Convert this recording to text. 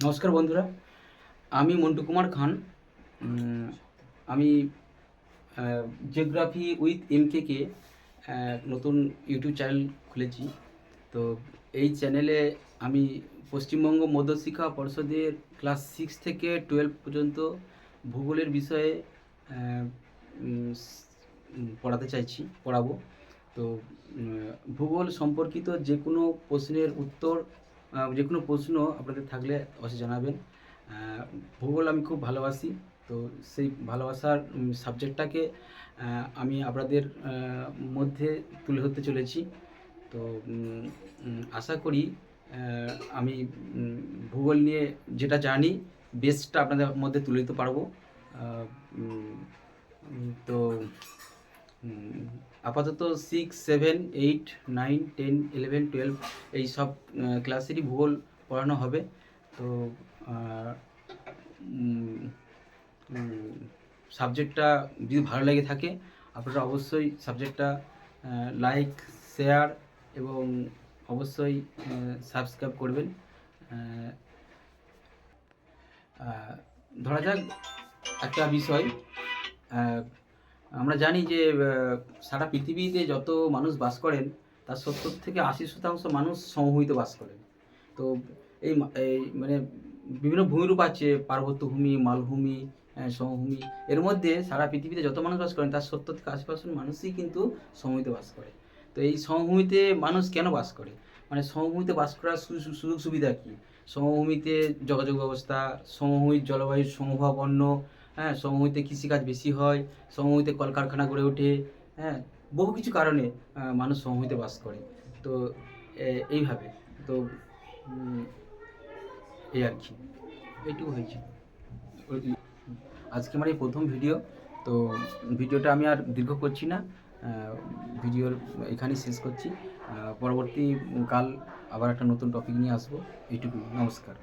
নমস্কার বন্ধুরা, আমি মন্টু কুমার খান আমি জিওগ্রাফি উইথ এমকে কে নতুন ইউটিউব চ্যানেল খুলেছি। তো এই চ্যানেলে আমি পশ্চিমবঙ্গ মধ্যশিক্ষা পর্ষদের ক্লাস সিক্স থেকে টুয়েলভ পর্যন্ত ভূগোলের বিষয়ে পড়াতে চাইছি, পড়াবো। তো ভূগোল সম্পর্কিত যে কোনো প্রশ্নের উত্তর যে কোনো প্রশ্ন আপনাদের থাকলে অবশ্যই জানাবেন। ভূগোল আমি খুব ভালোবাসি, তো সেই ভালোবাসার সাবজেক্টটাকে আমি আপনাদের মধ্যে তুলে ধরতে চলেছি। তো আশা করি আমি ভূগোল নিয়ে যেটা জানি বেস্টটা আপনাদের মধ্যে তুলে দিতে পারব। তো আপাতত six seven eight nine ten eleven twelve এই সব ক্লাসেরই ভূগোল পড়ানো হবে। তো সাবজেক্টটা যদি ভালো লেগে থাকে, আপনারা অবশ্যই সাবজেক্টটা লাইক শেয়ার এবং অবশ্যই সাবস্ক্রাইব করবেন। ধরা যাক একটা বিষয় আমরা জানি যে সারা পৃথিবীতে যত মানুষ বাস করেন, তার সত্তর থেকে আশি শতাংশ মানুষ সমভূমিতে বাস করেন। তো এই মানে বিভিন্ন ভূমিরূপ আছে পার্বত্য ভূমি মালভূমি সমভূমি। এর মধ্যে সারা পৃথিবীতে যত মানুষ বাস করেন, তার সত্তর থেকে আশি পার্সেন্ট মানুষই কিন্তু সমভূমিতে বাস করে। তো এই সমভূমিতে মানুষ কেন বাস করে? মানে সমভূমিতে বাস করার সুযোগ সুবিধা কী? সমভূমিতে যোগাযোগ ব্যবস্থা, সমভূমির জলবায়ুর সমভাবাপন্ন হ্যাঁ সমভূমিতে কৃষিকাজ বেশি হয় সমভূমিতে কলকারখানা গড়ে ওঠে হ্যাঁ বহু কিছু কারণে মানুষ সমভূমিতে বাস করে। তো এইভাবে, তো এই আর কি, এইটুকু হয়েছে। আজকে আমার এই প্রথম ভিডিও, তো ভিডিওটা আমি আর দীর্ঘ করছি না ভিডিওর এখানেই শেষ করছি। পরবর্তী কাল আবার একটা নতুন টপিক নিয়ে আসব, এইটুকু, নমস্কার।